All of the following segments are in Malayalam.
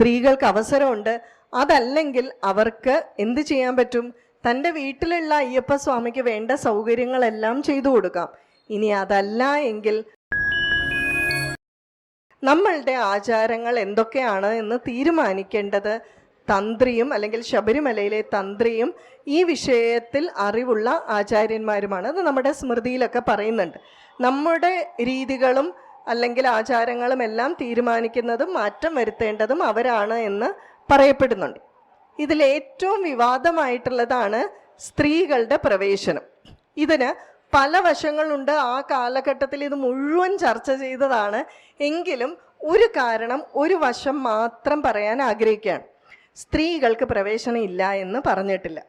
സ്ത്രീകൾക്ക് അവസരമുണ്ട്. അതല്ലെങ്കിൽ അവർക്ക് എന്ത് ചെയ്യാൻ പറ്റും? തന്റെ വീട്ടിലുള്ള അയ്യപ്പ സ്വാമിക്ക് വേണ്ട സൗകര്യങ്ങളെല്ലാം ചെയ്തു കൊടുക്കാം. ഇനി അതല്ല എങ്കിൽ നമ്മളുടെ ആചാരങ്ങൾ എന്തൊക്കെയാണ് എന്ന് തീരുമാനിക്കേണ്ടത്? തന്ത്രിയും അല്ലെങ്കിൽ ശബരിമലയിലെ തന്ത്രിയും ഈ വിഷയത്തിൽ അറിവുള്ള ആചാര്യന്മാരുമാണ് അത് നമ്മുടെ സ്മൃതിയിലൊക്കെ പറയുന്നുണ്ട്. നമ്മുടെ രീതികളും അല്ലെങ്കിൽ ആചാരങ്ങളും എല്ലാം തീരുമാനിക്കുന്നതും മാറ്റം വരുത്തേണ്ടതും അവരാണ് എന്ന് പറയപ്പെടുന്നുണ്ട്. ഇതിൽ ഏറ്റവും വിവാദമായിട്ടുള്ളതാണ് സ്ത്രീകളുടെ പ്രവേശനം. ഇതിന് പല വശങ്ങളുണ്ട്. ആ കാലഘട്ടത്തിൽ ഇത് മുഴുവൻ ചർച്ച ചെയ്തതാണ്. എങ്കിലും ഒരു കാരണം ഒരു വശം മാത്രം പറയാൻ ആഗ്രഹിക്കുകയാണ്. സ്ത്രീകൾക്ക് പ്രവേശനം ഇല്ല എന്ന് പറഞ്ഞിട്ടില്ല.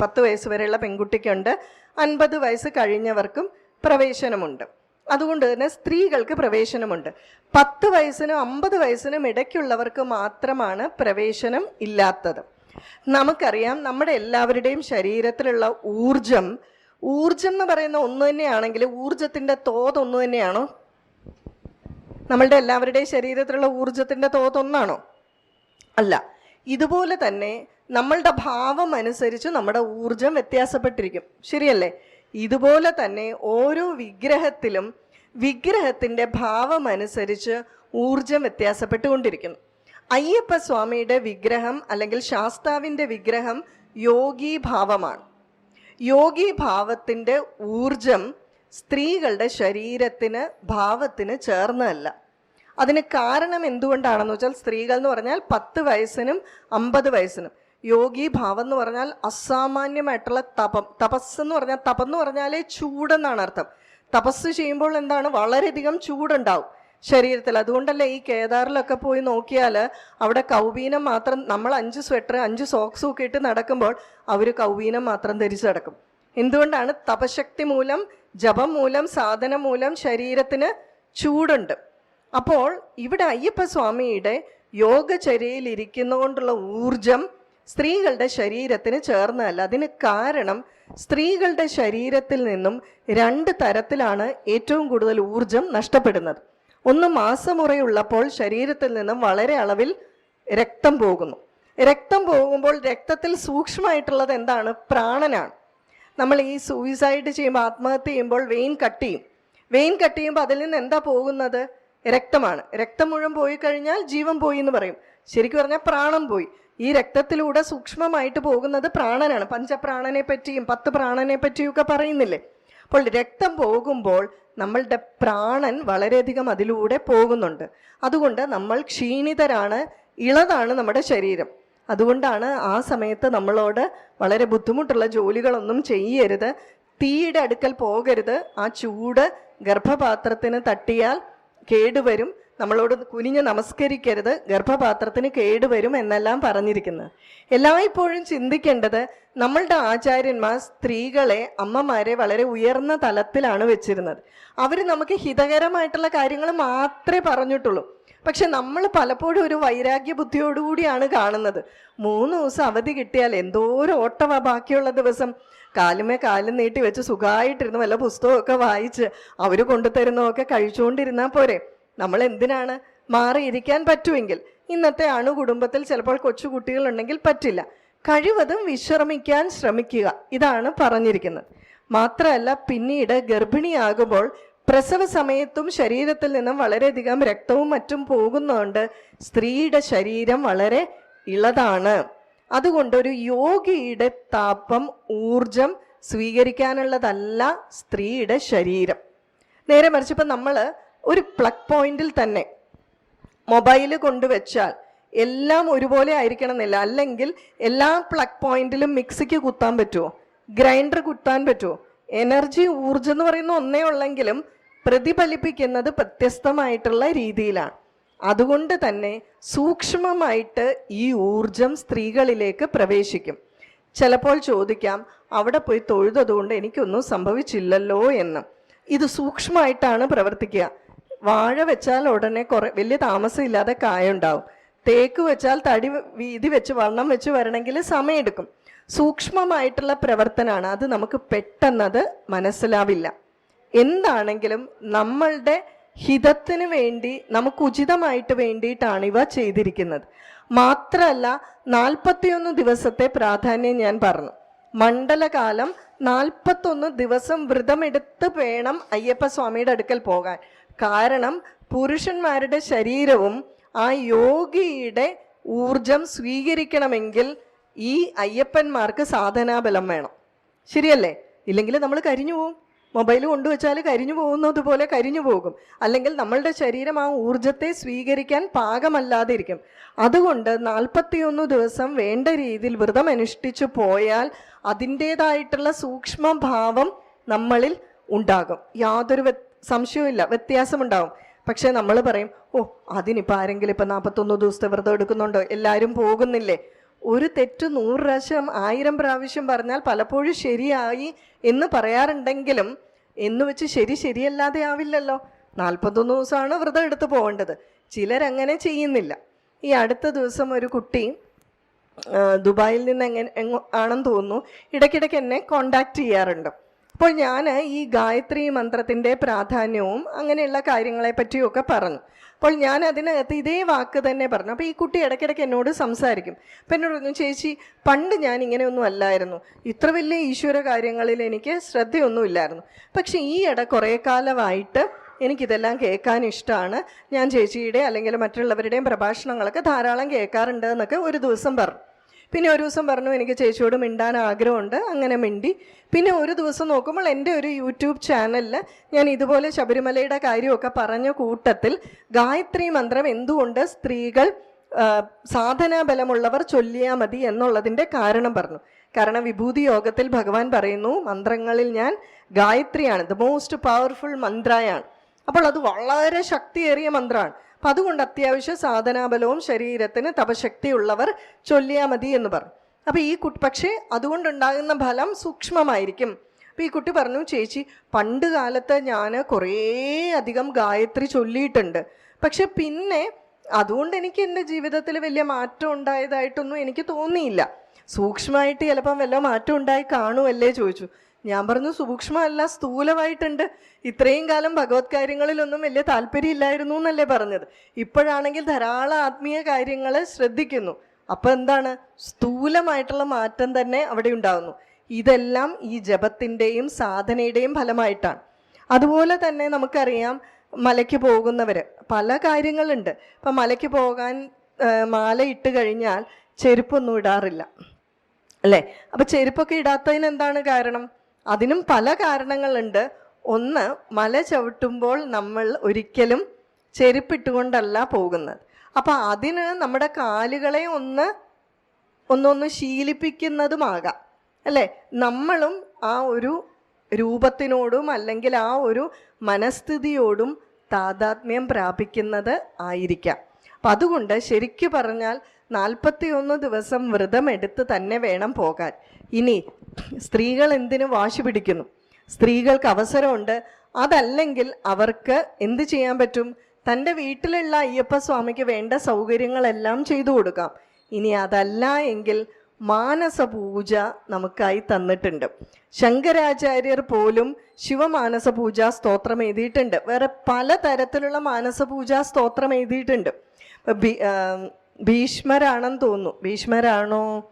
പത്ത് വയസ്സ് വരെയുള്ള പെൺകുട്ടിക്കുണ്ട്. അൻപത് വയസ്സ് കഴിഞ്ഞവർക്കും പ്രവേശനമുണ്ട്. അതുകൊണ്ട് തന്നെ സ്ത്രീകൾക്ക് പ്രവേശനമുണ്ട്. പത്ത് വയസ്സിനും അമ്പത് വയസ്സിനും ഇടയ്ക്കുള്ളവർക്ക് മാത്രമാണ് പ്രവേശനം ഇല്ലാത്തത്. നമുക്കറിയാം നമ്മുടെ എല്ലാവരുടെയും ശരീരത്തിലുള്ള ഊർജം ഊർജം എന്ന് പറയുന്ന ഒന്ന് തന്നെയാണെങ്കിൽ ഊർജത്തിന്റെ തോത് ഒന്ന് തന്നെയാണോ? നമ്മളുടെ എല്ലാവരുടെയും ശരീരത്തിലുള്ള ഊർജത്തിന്റെ തോത് ഒന്നാണോ? അല്ല. ഇതുപോലെ തന്നെ നമ്മളുടെ ഭാവം അനുസരിച്ച് നമ്മുടെ ഊർജം വ്യത്യാസപ്പെട്ടിരിക്കും. ശരിയല്ലേ? ഇതുപോലെ തന്നെ ഓരോ വിഗ്രഹത്തിലും വിഗ്രഹത്തിന്റെ ഭാവം അനുസരിച്ച് ഊർജം വ്യത്യാസപ്പെട്ടുകൊണ്ടിരിക്കുന്നു. അയ്യപ്പ സ്വാമിയുടെ വിഗ്രഹം അല്ലെങ്കിൽ ശാസ്താവിന്റെ വിഗ്രഹം യോഗി ഭാവമാണ്. യോഗി ഭാവത്തിന്റെ ഊർജം സ്ത്രീകളുടെ ശരീരത്തിന് ഭാവത്തിന് ചേർന്നതല്ല. അതിന് കാരണം എന്തുകൊണ്ടാണെന്ന് വെച്ചാൽ സ്ത്രീകൾ എന്ന് പറഞ്ഞാൽ പത്ത് വയസ്സിനും അമ്പത് വയസ്സിനും. യോഗി ഭാവം എന്ന് പറഞ്ഞാൽ അസാമാന്യമായിട്ടുള്ള തപം. തപസ് എന്ന് പറഞ്ഞാൽ തപം എന്ന് പറഞ്ഞാലേ ചൂടെന്നാണ് അർത്ഥം. തപസ് ചെയ്യുമ്പോൾ എന്താണ്? വളരെയധികം ചൂടുണ്ടാവും ശരീരത്തിൽ. അതുകൊണ്ടല്ലേ ഈ കേദാറിലൊക്കെ പോയി നോക്കിയാൽ അവിടെ കൗബീനം മാത്രം നമ്മൾ അഞ്ച് സ്വെറ്റർ അഞ്ച് സോക്സും ഒക്കെ ഇട്ട് നടക്കുമ്പോൾ അവർ കൗബീനം മാത്രം ധരിച്ച് നടക്കും. എന്തുകൊണ്ടാണ്? തപശക്തി മൂലം ജപം മൂലം സാധനം മൂലം ശരീരത്തിന് ചൂടുണ്ട്. അപ്പോൾ ഇവിടെ അയ്യപ്പ സ്വാമിയുടെ യോഗചര്യയിൽ ഇരിക്കുന്നതുകൊണ്ടുള്ള ഊർജം സ്ത്രീകളുടെ ശരീരത്തിന് ചേർന്നതല്ല. അതിന് കാരണം സ്ത്രീകളുടെ ശരീരത്തിൽ നിന്നും രണ്ട് തരത്തിലാണ് ഏറ്റവും കൂടുതൽ ഊർജം നഷ്ടപ്പെടുന്നത്. ഒന്ന് മാസമുറയുള്ളപ്പോൾ ശരീരത്തിൽ നിന്നും വളരെ അളവിൽ രക്തം പോകുന്നു. രക്തം പോകുമ്പോൾ രക്തത്തിൽ സൂക്ഷ്മമായിട്ടുള്ളത് എന്താണ്? പ്രാണനാണ്. നമ്മൾ ഈ സൂയിസൈഡ് ചെയ്യുമ്പോൾ ആത്മഹത്യ ചെയ്യുമ്പോൾ വെയിൻ കട്ട് ചെയ്യും. വെയിൻ കട്ട് ചെയ്യുമ്പോൾ അതിൽ നിന്ന് എന്താ പോകുന്നത്? രക്തമാണ്. രക്തം മുഴുവൻ പോയി കഴിഞ്ഞാൽ ജീവൻ പോയി എന്ന് പറയും. ശരിക്കും പറഞ്ഞാൽ പ്രാണം പോയി. ഈ രക്തത്തിലൂടെ സൂക്ഷ്മമായിട്ട് പോകുന്നത് പ്രാണനാണ്. പഞ്ചപ്രാണനെ പറ്റിയും പത്ത് പ്രാണനെ പറ്റിയും ഒക്കെ പറയുന്നില്ലേ? അപ്പോൾ രക്തം പോകുമ്പോൾ നമ്മളുടെ പ്രാണൻ വളരെയധികം അതിലൂടെ പോകുന്നുണ്ട്. അതുകൊണ്ട് നമ്മൾ ക്ഷീണിതരാണ് ഇളതാണ് നമ്മുടെ ശരീരം. അതുകൊണ്ടാണ് ആ സമയത്ത് നമ്മളോട് വളരെ ബുദ്ധിമുട്ടുള്ള ജോലികളൊന്നും ചെയ്യരുത് തീയുടെ അടുക്കൽ പോകരുത് ആ ചൂട് ഗർഭപാത്രത്തിന് തട്ടിയാൽ കേടുവരും നമ്മളോട് കുനിഞ്ഞ് നമസ്കരിക്കരുത് ഗർഭപാത്രത്തിന് കേടുവരും എന്നെല്ലാം പറഞ്ഞിരിക്കുന്നത് എല്ലായ്പ്പോഴും ചിന്തിക്കേണ്ടത് നമ്മളുടെ ആചാര്യന്മാർ സ്ത്രീകളെ അമ്മമാരെ വളരെ ഉയർന്ന തലത്തിലാണ് വെച്ചിരുന്നത്. അവർ നമുക്ക് ഹിതകരമായിട്ടുള്ള കാര്യങ്ങൾ മാത്രമേ പറഞ്ഞിട്ടുള്ളൂ. പക്ഷെ നമ്മൾ പലപ്പോഴും ഒരു വൈരാഗ്യ ബുദ്ധിയോടുകൂടിയാണ് കാണുന്നത്. മൂന്ന് ദിവസം അവധി കിട്ടിയാൽ എന്തോരം ഓട്ടമാ ബാക്കിയുള്ള ദിവസം. കാലുമേ കാലും നീട്ടി വെച്ച് സുഖമായിട്ടിരുന്ന് വല്ല പുസ്തകമൊക്കെ വായിച്ച് അവർ കൊണ്ടുതരുന്നതൊക്കെ കഴിച്ചുകൊണ്ടിരുന്നാൽ പോരെ. നമ്മൾ എന്തിനാണ് മാറിയിരിക്കാൻ പറ്റുമെങ്കിൽ? ഇന്നത്തെ അണുകുടുംബത്തിൽ ചിലപ്പോൾ കൊച്ചു കുട്ടികളുണ്ടെങ്കിൽ പറ്റില്ല. കഴിവതും വിശ്രമിക്കാൻ ശ്രമിക്കുക. ഇതാണ് പറഞ്ഞിരിക്കുന്നത്. മാത്രമല്ല പിന്നീട് ഗർഭിണിയാകുമ്പോൾ പ്രസവ സമയത്തും ശരീരത്തിൽ നിന്നും വളരെയധികം രക്തവും മറ്റും പോകുന്നതുകൊണ്ട് സ്ത്രീയുടെ ശരീരം വളരെ ഇളതാണ്. അതുകൊണ്ട് ഒരു യോഗിയുടെ താപം ഊർജം സ്വീകരിക്കാനുള്ളതല്ല സ്ത്രീയുടെ ശരീരം. നേരെ മറിച്ച് നമ്മൾ ഒരു പ്ലഗ് പോയിന്റിൽ തന്നെ മൊബൈൽ കൊണ്ടുവച്ചാൽ എല്ലാം ഒരുപോലെ ആയിരിക്കണം എന്നില്ല അല്ലെങ്കിൽ എല്ലാ പ്ലഗ് പോയിന്റിലും മിക്സിക്ക് കുത്താൻ പറ്റുമോ ഗ്രൈൻഡർ കുത്താൻ പറ്റുമോ എനർജി ഊർജം എന്ന് പറയുന്ന ഒന്നേ ഉള്ളെങ്കിലും പ്രതിഫലിപ്പിക്കുന്നത് വ്യത്യസ്തമായിട്ടുള്ള രീതിയിലാണ്. അതുകൊണ്ട് തന്നെ സൂക്ഷ്മമായിട്ട് ഈ ഊർജം സ്ത്രീകളിലേക്ക് പ്രവേശിക്കും. ചിലപ്പോൾ ചോദിക്കാം അവിടെ പോയി തൊഴുതതുകൊണ്ട് എനിക്കൊന്നും സംഭവിച്ചില്ലല്ലോ എന്ന്. ഇത് സൂക്ഷ്മമായിട്ടാണ് പ്രവർത്തിക്കുക. വാഴ വെച്ചാൽ ഉടനെ കുറെ വലിയ താമസമില്ലാതെ കായുണ്ടാവും. തേക്ക് വെച്ചാൽ തടി വീതി വെച്ച് വണ്ണം വെച്ച് വരണമെങ്കിൽ സമയമെടുക്കും. സൂക്ഷ്മമായിട്ടുള്ള പ്രവർത്തനമാണ്. അത് നമുക്ക് പെട്ടെന്നത് മനസ്സിലാവില്ല. എന്താണെങ്കിലും നമ്മളുടെ ഹിതത്തിന് വേണ്ടി നമുക്ക് ഉചിതമായിട്ട് വേണ്ടിയിട്ടാണ് ഇവ ചെയ്തിരിക്കുന്നത്. മാത്രമല്ല നാൽപ്പത്തിയൊന്ന് ദിവസത്തെ പ്രാധാന്യം ഞാൻ പറഞ്ഞു. മണ്ഡലകാലം നാൽപ്പത്തൊന്ന് ദിവസം വ്രതമെടുത്ത് വേണം അയ്യപ്പ അയ്യപ്പസ്വാമിയുടെ അടുക്കൽ പോകാൻ. കാരണം പുരുഷന്മാരുടെ ശരീരവും ആ യോഗിയുടെ ഊർജം സ്വീകരിക്കണമെങ്കിൽ ഈ അയ്യപ്പന്മാർക്ക് സാധനാബലം വേണം. ശരിയല്ലേ? ഇല്ലെങ്കിൽ നമ്മൾ കരിഞ്ഞു പോകും മൊബൈൽ കൊണ്ടുവച്ചാൽ കരിഞ്ഞു പോകുന്നത് പോലെ കരിഞ്ഞു പോകും. അല്ലെങ്കിൽ നമ്മളുടെ ശരീരം ആ ഊർജത്തെ സ്വീകരിക്കാൻ പാകമല്ലാതെ ഇരിക്കും അതുകൊണ്ട് നാൽപ്പത്തിയൊന്ന് ദിവസം വേണ്ട രീതിയിൽ വ്രതം അനുഷ്ഠിച്ചു പോയാൽ അതിന്റേതായിട്ടുള്ള സൂക്ഷ്മഭാവം നമ്മളിൽ ഉണ്ടാകും. യാതൊരു വ്യത് സംശയവുമില്ല വ്യത്യാസമുണ്ടാവും. പക്ഷേ നമ്മൾ പറയും ഓ അതിനിപ്പോൾ ആരെങ്കിലും ഇപ്പം നാൽപ്പത്തൊന്ന് ദിവസത്തെ വ്രതം എടുക്കുന്നുണ്ടോ? എല്ലാവരും പോകുന്നില്ലേ? ഒരു തെറ്റ് നൂറ് പ്രാവശ്യം ആയിരം പ്രാവശ്യം പറഞ്ഞാൽ പലപ്പോഴും ശരിയായി എന്ന് പറയാറുണ്ടെങ്കിലും എന്ന് വെച്ച് ശരി ശരിയല്ലാതെ ആവില്ലല്ലോ. നാൽപ്പത്തൊന്ന് ദിവസമാണ് വ്രതം എടുത്ത് പോകേണ്ടത്. ചിലരങ്ങനെ ചെയ്യുന്നില്ല. ഈ അടുത്ത ദിവസം ഒരു കുട്ടി ദുബായിൽ നിന്ന് എങ്ങനെ എങ്ങോ ആണെന്ന് തോന്നുന്നു. ഇടയ്ക്കിടയ്ക്ക് എന്നെ കോണ്ടാക്ട് ചെയ്യാറുണ്ട്. അപ്പോൾ ഞാൻ ഈ ഗായത്രി മന്ത്രത്തിന്റെ പ്രാധാന്യവും അങ്ങനെയുള്ള കാര്യങ്ങളെ പറ്റിയൊക്കെ പറഞ്ഞു. അപ്പോൾ ഞാൻ അതിനകത്ത് ഇതേ വാക്ക് തന്നെ പറഞ്ഞു. അപ്പോൾ ഈ കുട്ടി ഇടയ്ക്കിടയ്ക്ക് എന്നോട് സംസാരിക്കും. അപ്പം എന്നോട് പറഞ്ഞു ചേച്ചി പണ്ട് ഞാൻ ഇങ്ങനെയൊന്നും അല്ലായിരുന്നു. ഇത്ര വലിയ ഈശ്വര കാര്യങ്ങളിൽ എനിക്ക് ശ്രദ്ധയൊന്നുമില്ലായിരുന്നു പക്ഷേ ഈ ഇട കുറേ കാലമായിട്ട് എനിക്കിതെല്ലാം കേൾക്കാൻ ഇഷ്ടമാണ്. ഞാൻ ചേച്ചിയുടെ അല്ലെങ്കിൽ മറ്റുള്ളവരുടെയും പ്രഭാഷണങ്ങളൊക്കെ ധാരാളം കേൾക്കാറുണ്ട് എന്നൊക്കെ ഒരു ദിവസം പറഞ്ഞു. പിന്നെ ഒരു ദിവസം പറഞ്ഞു എനിക്ക് ചേച്ചിയോട് മിണ്ടാൻ ആഗ്രഹമുണ്ട്. അങ്ങനെ മിണ്ടി. പിന്നെ ഒരു ദിവസം നോക്കുമ്പോൾ എന്റെ ഒരു യൂട്യൂബ് ചാനലിൽ ഞാൻ ഇതുപോലെ ശബരിമലയുടെ കാര്യമൊക്കെ പറഞ്ഞ കൂട്ടത്തിൽ ഗായത്രി മന്ത്രം എന്തുകൊണ്ട് സ്ത്രീകൾ സാധനാബലമുള്ളവർ സാധനാ ബലമുള്ളവർ ചൊല്ലിയാൽ മതി എന്നുള്ളതിന്റെ കാരണം പറഞ്ഞു. കാരണം വിഭൂതി യോഗത്തിൽ ഭഗവാൻ പറയുന്നു മന്ത്രങ്ങളിൽ ഞാൻ ഗായത്രിയാണ് ദ മോസ്റ്റ് പവർഫുൾ മന്ത്രയാണ്. അപ്പോൾ അത് വളരെ ശക്തിയേറിയ മന്ത്രമാണ്. അപ്പം അതുകൊണ്ട് അത്യാവശ്യം സാധനാബലവും ശരീരത്തിന് തപശക്തിയുള്ളവർ ചൊല്ലിയാൽ മതി എന്ന് പറഞ്ഞു. അപ്പം ഈ കുട്ടി പക്ഷേ അതുകൊണ്ടുണ്ടാകുന്ന ഫലം സൂക്ഷ്മമായിരിക്കും. അപ്പം ഈ കുട്ടി പറഞ്ഞു ചേച്ചി പണ്ട് കാലത്ത് ഞാൻ കുറേ അധികം ഗായത്രി ചൊല്ലിയിട്ടുണ്ട്. പക്ഷെ പിന്നെ അതുകൊണ്ട് എനിക്ക് എന്റെ ജീവിതത്തിൽ വലിയ മാറ്റം ഉണ്ടായതായിട്ടൊന്നും എനിക്ക് തോന്നിയില്ല. സൂക്ഷ്മമായിട്ട് ചിലപ്പം വല്ല മാറ്റം ഉണ്ടായി കാണുമല്ലേ ചോദിച്ചു. ഞാൻ പറഞ്ഞു സൂക്ഷ്മമല്ല സ്ഥൂലമായിട്ടുണ്ട്. ഇത്രയും കാലം ഭഗവത് കാര്യങ്ങളിലൊന്നും വലിയ താല്പര്യമില്ലായിരുന്നു എന്നല്ലേ പറഞ്ഞത്. ഇപ്പോഴാണെങ്കിൽ ധാരാളം ആത്മീയ കാര്യങ്ങൾ ശ്രദ്ധിക്കുന്നു. അപ്പം എന്താണ്? സ്ഥൂലമായിട്ടുള്ള മാറ്റം തന്നെ അവിടെ ഉണ്ടാകുന്നു ഇതെല്ലാം ഈ ജപത്തിന്റെയും സാധനയുടെയും ഫലമായിട്ടാണ്. അതുപോലെ തന്നെ നമുക്കറിയാം മലയ്ക്ക് പോകുന്നവർ പല കാര്യങ്ങളുണ്ട്. ഇപ്പം മലയ്ക്ക് പോകാൻ മാല ഇട്ട് കഴിഞ്ഞാൽ ചെരുപ്പൊന്നും ഇടാറില്ല. അല്ലേ? അപ്പം ചെരുപ്പൊക്കെ ഇടാത്തതിന് എന്താണ് കാരണം? അതിനും പല കാരണങ്ങളുണ്ട്. ഒന്ന് മല ചവിട്ടുമ്പോൾ നമ്മൾ ഒരിക്കലും ചെരുപ്പിട്ടുകൊണ്ടല്ല പോകുന്നത്. അപ്പൊ അതിന് നമ്മുടെ കാലുകളെ ഒന്ന് ഒന്നൊന്ന് ശീലിപ്പിക്കുന്നതുമാകാം. അല്ലേ? നമ്മളും ആ ഒരു രൂപത്തിനോടും അല്ലെങ്കിൽ ആ ഒരു മനസ്ഥിതിയോടും താതാത്മ്യം പ്രാപിക്കുന്നത് ആയിരിക്കാം. അപ്പം അതുകൊണ്ട് ശരിക്കു പറഞ്ഞാൽ നാൽപ്പത്തിയൊന്ന് ദിവസം വ്രതമെടുത്ത് തന്നെ വേണം പോകാൻ. ഇനി സ്ത്രീകൾ എന്തിനു വാശി പിടിക്കുന്നു? സ്ത്രീകൾക്ക് അവസരമുണ്ട്. അതല്ലെങ്കിൽ അവർക്ക് എന്ത് ചെയ്യാൻ പറ്റും? തന്റെ വീട്ടിലുള്ള അയ്യപ്പ സ്വാമിക്ക് വേണ്ട സൗകര്യങ്ങളെല്ലാം ചെയ്തു കൊടുക്കാം. ഇനി അതല്ല എങ്കിൽ മാനസപൂജ നമുക്കായി തന്നിട്ടുണ്ട്. ശങ്കരാചാര്യർ പോലും ശിവമാനസ പൂജ സ്തോത്രം എഴുതിയിട്ടുണ്ട്. വേറെ പല തരത്തിലുള്ള മാനസ പൂജ സ്തോത്രം എഴുതിയിട്ടുണ്ട് ഭീഷ്മരാണെന്ന് തോന്നുന്നു. ഭീഷ്മരാണോ?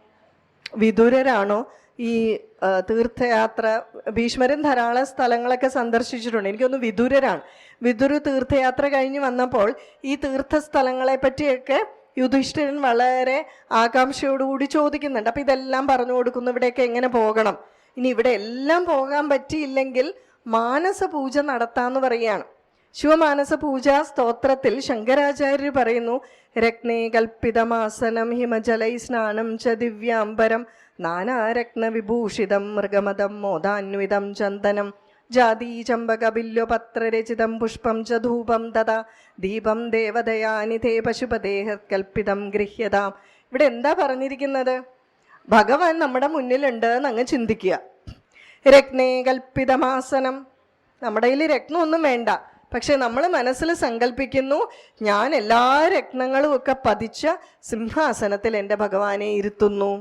വിദുരരാണോ? ഈ തീർത്ഥയാത്ര ഭീഷ്മരും ധാരാളം സ്ഥലങ്ങളൊക്കെ സന്ദർശിച്ചിട്ടുണ്ട്. എനിക്കൊന്ന് വിദുരരാണ്. വിദുര തീർത്ഥയാത്ര കഴിഞ്ഞ് വന്നപ്പോൾ ഈ തീർത്ഥ സ്ഥലങ്ങളെ പറ്റിയൊക്കെ യുധിഷ്ഠിരൻ വളരെ ആകാംക്ഷയോടുകൂടി ചോദിക്കുന്നുണ്ട്. അപ്പം ഇതെല്ലാം പറഞ്ഞു കൊടുക്കുന്നു. ഇവിടെയൊക്കെ എങ്ങനെ പോകണം? ഇനി ഇവിടെ എല്ലാം പോകാൻ പറ്റിയില്ലെങ്കിൽ മാനസ പൂജ നടത്താന്ന് പറയുകയാണ്. ശിവമാനസ പൂജാ സ്തോത്രത്തിൽ ശങ്കരാചാര്യർ പറയുന്നു രത്നേ കൽപ്പിതമാസനം ഹിമജലൈ സ്നാനം ച ദിവ്യാംബരം നാനാരത്ന വിഭൂഷിതം മൃഗമതം മോദാന്വിതം ചന്ദനം ജാതി ചമ്പക ബില്ലുപത്രരചിതം പുഷ്പം ച ധൂപം തഥാ ദീപം ദേവതയാനിധേ പശുപദേഹ കൽപ്പിതം ഗൃഹ്യതാം. ഇവിടെ എന്താ പറഞ്ഞിരിക്കുന്നത്? ഭഗവാൻ നമ്മുടെ മുന്നിലുണ്ട് എന്ന് അങ്ങ് ചിന്തിക്കുക. രത്നേ കൽപ്പിതമാസനം. നമ്മുടെ കയ്യിൽ രത്നമൊന്നും വേണ്ട. പക്ഷെ നമ്മൾ മനസ്സിൽ സങ്കല്പിക്കുന്നു ഞാൻ എല്ലാ രത്നങ്ങളും ഒക്കെ പതിച്ച സിംഹാസനത്തിൽ എന്റെ ഭഗവാനെ ഇരുത്തുന്നു.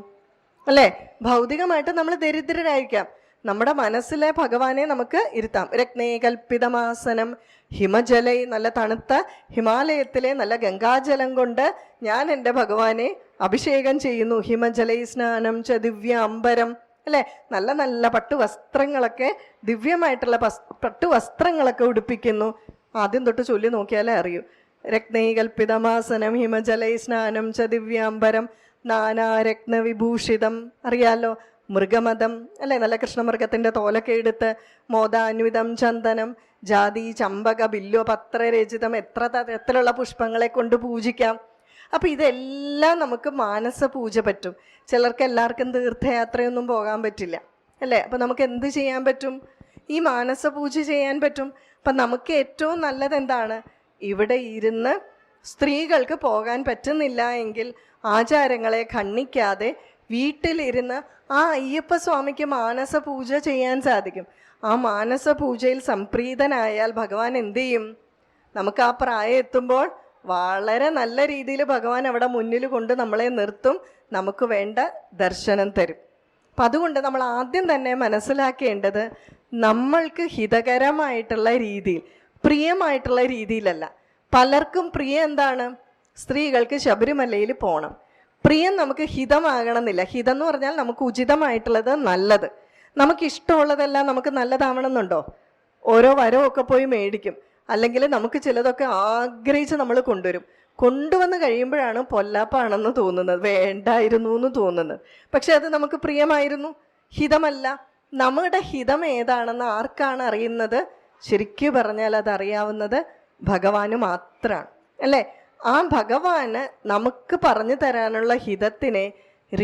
അല്ലേ? ഭൗതികമായിട്ട് നമ്മൾ ദരിദ്രരായിരിക്കാം. നമ്മുടെ മനസ്സിലെ ഭഗവാനെ നമുക്ക് ഇരുത്താം. രത്നേ കൽപ്പിതമാസനം ഹിമജലൈ നല്ല തണുത്ത ഹിമാലയത്തിലെ നല്ല ഗംഗാജലം കൊണ്ട് ഞാൻ എന്റെ ഭഗവാനെ അഭിഷേകം ചെയ്യുന്നു. ഹിമജലൈ സ്നാനം ച ദിവ്യ അമ്പരം അല്ലേ? നല്ല നല്ല പട്ടു വസ്ത്രങ്ങളൊക്കെ ദിവ്യമായിട്ടുള്ള പസ് പട്ടു വസ്ത്രങ്ങളൊക്കെ ഉടുപ്പിക്കുന്നു. ആദ്യം തൊട്ട് ചൊല്ലി നോക്കിയാലേ അറിയൂ. രത്നൈകൽപിതമാസനം ഹിമജലൈ സ്നാനം ച ദിവ്യാംബരം നാനാരത്ന വിഭൂഷിതം അറിയാലോ? മൃഗമതം അല്ലേ? നല്ല കൃഷ്ണമൃഗത്തിന്റെ തോലൊക്കെ എടുത്ത് മോദാന്വിതം ചന്ദനം ജാതി ചമ്പക ബില്ലോ പത്രരചിതം എത്ര തരത്തിലുള്ള പുഷ്പങ്ങളെ കൊണ്ട് പൂജിക്കാം. അപ്പൊ ഇതെല്ലാം നമുക്ക് മാനസ പൂജ പറ്റും. ചിലർക്ക് എല്ലാവർക്കും തീർത്ഥയാത്രയൊന്നും പോകാൻ പറ്റില്ല. അല്ലേ? അപ്പോൾ നമുക്ക് എന്ത് ചെയ്യാൻ പറ്റും? ഈ മാനസ പൂജ ചെയ്യാൻ പറ്റും. അപ്പം നമുക്ക് ഏറ്റവും നല്ലത് എന്താണ്? ഇവിടെ ഇരുന്ന് സ്ത്രീകൾക്ക് പോകാൻ പറ്റുന്നില്ല എങ്കിൽ ആചാരങ്ങളെ ഖണ്ഡിക്കാതെ വീട്ടിലിരുന്ന് ആ അയ്യപ്പ സ്വാമിക്ക് മാനസ പൂജ ചെയ്യാൻ സാധിക്കും. ആ മാനസ പൂജയിൽ സംപ്രീതനായാൽ ഭഗവാൻ എന്തു ചെയ്യും? നമുക്ക് ആ പ്രായം എത്തുമ്പോൾ വളരെ നല്ല രീതിയിൽ ഭഗവാൻ അവിടെ മുന്നിൽ കൊണ്ട് നമ്മളെ നിർത്തും നമുക്ക് വേണ്ട ദർശനം തരും. അപ്പം അതുകൊണ്ട് നമ്മൾ ആദ്യം തന്നെ മനസ്സിലാക്കേണ്ടത് നമ്മൾക്ക് ഹിതകരമായിട്ടുള്ള രീതിയിൽ പ്രിയമായിട്ടുള്ള രീതിയിലല്ല. പലർക്കും പ്രിയം എന്താണ്? സ്ത്രീകൾക്ക് ശബരിമലയിൽ പോകണം പ്രിയം നമുക്ക് ഹിതമാകണമെന്നില്ല. ഹിതം എന്ന് പറഞ്ഞാൽ നമുക്ക് ഉചിതമായിട്ടുള്ളത് നല്ലത്. നമുക്ക് ഇഷ്ടമുള്ളതെല്ലാം നമുക്ക് നല്ലതാവണമെന്നുണ്ടോ? ഓരോ വരവും ഒക്കെ പോയി മേടിക്കും. അല്ലെങ്കിൽ നമുക്ക് ചിലതൊക്കെ ആഗ്രഹിച്ച് നമ്മൾ കൊണ്ടുവരും. കൊണ്ടുവന്ന് കഴിയുമ്പോഴാണ് പൊല്ലാപ്പാണെന്ന് തോന്നുന്നത്. വേണ്ടായിരുന്നു എന്ന് തോന്നുന്നത്. പക്ഷെ അത് നമുക്ക് പ്രിയമായിരുന്നു. ഹിതമല്ല. നമ്മുടെ ഹിതം ഏതാണെന്ന് ആർക്കാണ് അറിയുന്നത്? ശരിക്കു പറഞ്ഞാൽ അത് അറിയാവുന്നത് ഭഗവാന് മാത്രമാണ് അല്ലേ? ആ ഭഗവാന് നമുക്ക് പറഞ്ഞു തരാനുള്ള ഹിതത്തിനെ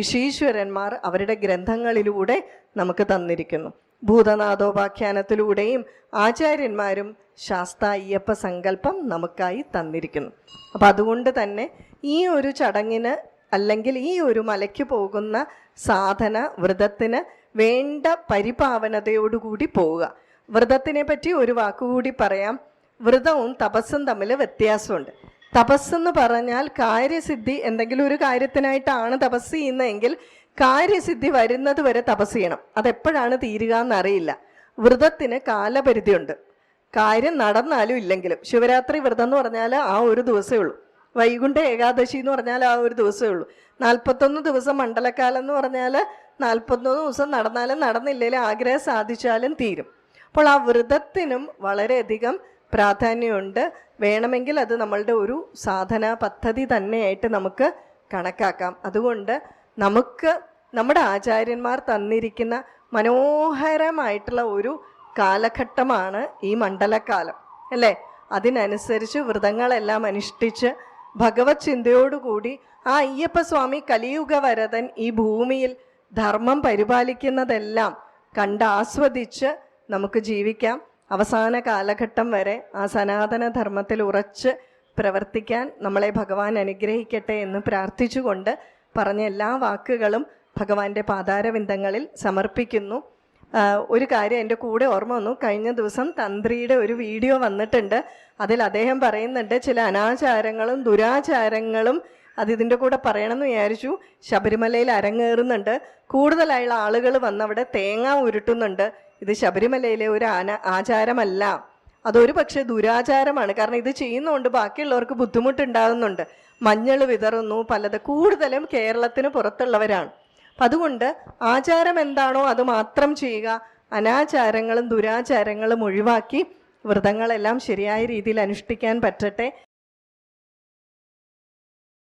ഋഷീശ്വരന്മാർ അവരുടെ ഗ്രന്ഥങ്ങളിലൂടെ നമുക്ക് തന്നിരിക്കുന്നു. ഭൂതനാഥോപാഖ്യാനത്തിലൂടെയും ആചാര്യന്മാരും ശാസ്ത അയ്യപ്പ സങ്കല്പം നമുക്കായി തന്നിരിക്കുന്നു. അപ്പം അതുകൊണ്ട് തന്നെ ഈ ഒരു ചടങ്ങിന് അല്ലെങ്കിൽ ഈ ഒരു മലയ്ക്ക് പോകുന്ന സാധന വ്രതത്തിന് വേണ്ട പരിപാവനതയോടുകൂടി പോവുക. വ്രതത്തിനെ പറ്റി ഒരു വാക്കുകൂടി പറയാം. വ്രതവും തപസ്സും തമ്മിൽ വ്യത്യാസമുണ്ട്. തപസ്സെന്ന് പറഞ്ഞാൽ കാര്യസിദ്ധി എന്തെങ്കിലും ഒരു കാര്യത്തിനായിട്ടാണ് തപസ് ചെയ്യുന്നതെങ്കിൽ കാര്യസിദ്ധി വരുന്നത് വരെ തപസ് ചെയ്യണം. അതെപ്പോഴാണ് തീരുക എന്നറിയില്ല. വ്രതത്തിന് കാലപരിധിയുണ്ട്. കാര്യം നടന്നാലും ഇല്ലെങ്കിലും. ശിവരാത്രി വ്രതം എന്ന് പറഞ്ഞാൽ ആ ഒരു ദിവസമേ ഉള്ളൂ. വൈകുണ്ഠ ഏകാദശി എന്ന് പറഞ്ഞാൽ ആ ഒരു ദിവസമേ ഉള്ളൂ. നാൽപ്പത്തൊന്ന് ദിവസം മണ്ഡലക്കാലം എന്ന് പറഞ്ഞാൽ നാൽപ്പത്തൊന്ന് ദിവസം നടന്നാലും നടന്നില്ലെങ്കിലും ആഗ്രഹം സാധിച്ചാലും തീരും. അപ്പോൾ ആ വ്രതത്തിനും വളരെയധികം പ്രാധാന്യമുണ്ട്. വേണമെങ്കിൽ അത് നമ്മളുടെ ഒരു സാധന പദ്ധതി തന്നെയായിട്ട് നമുക്ക് കണക്കാക്കാം. അതുകൊണ്ട് നമുക്ക് നമ്മുടെ ആചാര്യന്മാർ തന്നിരിക്കുന്ന മനോഹരമായിട്ടുള്ള ഒരു കാലഘട്ടമാണ് ഈ മണ്ഡലക്കാലം അല്ലേ? അതിനനുസരിച്ച് വ്രതങ്ങളെല്ലാം അനുഷ്ഠിച്ച് ഭഗവത് ചിന്തയോടുകൂടി ആ അയ്യപ്പസ്വാമി കലിയുഗ വരതൻ ഈ ഭൂമിയിൽ ധർമ്മം പരിപാലിക്കുന്നതെല്ലാം കണ്ടാസ്വദിച്ച് നമുക്ക് ജീവിക്കാം. അവസാന കാലഘട്ടം വരെ ആ സനാതന ധർമ്മത്തിൽ ഉറച്ച് പ്രവർത്തിക്കാൻ നമ്മളെ ഭഗവാൻ അനുഗ്രഹിക്കട്ടെ എന്ന് പ്രാർത്ഥിച്ചുകൊണ്ട് പറഞ്ഞ എല്ലാ വാക്കുകളും ഭഗവാന്റെ പാതാരവിന്ദങ്ങളിൽ സമർപ്പിക്കുന്നു. ഒരു കാര്യം എന്റെ കൂടെ ഓർമ്മ വന്നു. കഴിഞ്ഞ ദിവസം തന്ത്രിയുടെ ഒരു വീഡിയോ വന്നിട്ടുണ്ട്. അതിൽ അദ്ദേഹം പറയുന്നുണ്ട് ചില അനാചാരങ്ങളും ദുരാചാരങ്ങളും അത് ഇതിന്റെ കൂടെ പറയണമെന്ന് വിചാരിച്ചു. ശബരിമലയിൽ അരങ്ങേറുന്നുണ്ട്. കൂടുതലായുള്ള ആളുകൾ വന്ന് അവിടെ തേങ്ങ ഉരുട്ടുന്നുണ്ട്. ഇത് ശബരിമലയിലെ ഒരു ആന ആചാരമല്ല. അതൊരു പക്ഷേ ദുരാചാരമാണ്. കാരണം ഇത് ചെയ്യുന്നതുകൊണ്ട് ബാക്കിയുള്ളവർക്ക് ബുദ്ധിമുട്ടുണ്ടാകുന്നുണ്ട് മഞ്ഞൾ വിതറുന്നു. പലത് കൂടുതലും കേരളത്തിന് പുറത്തുള്ളവരാണ്. അപ്പം അതുകൊണ്ട് ആചാരം എന്താണോ അത് മാത്രം ചെയ്യുക. അനാചാരങ്ങളും ദുരാചാരങ്ങളും ഒഴിവാക്കി വ്രതങ്ങളെല്ലാം ശരിയായ രീതിയിൽ അനുഷ്ഠിക്കാൻ പറ്റട്ടെ.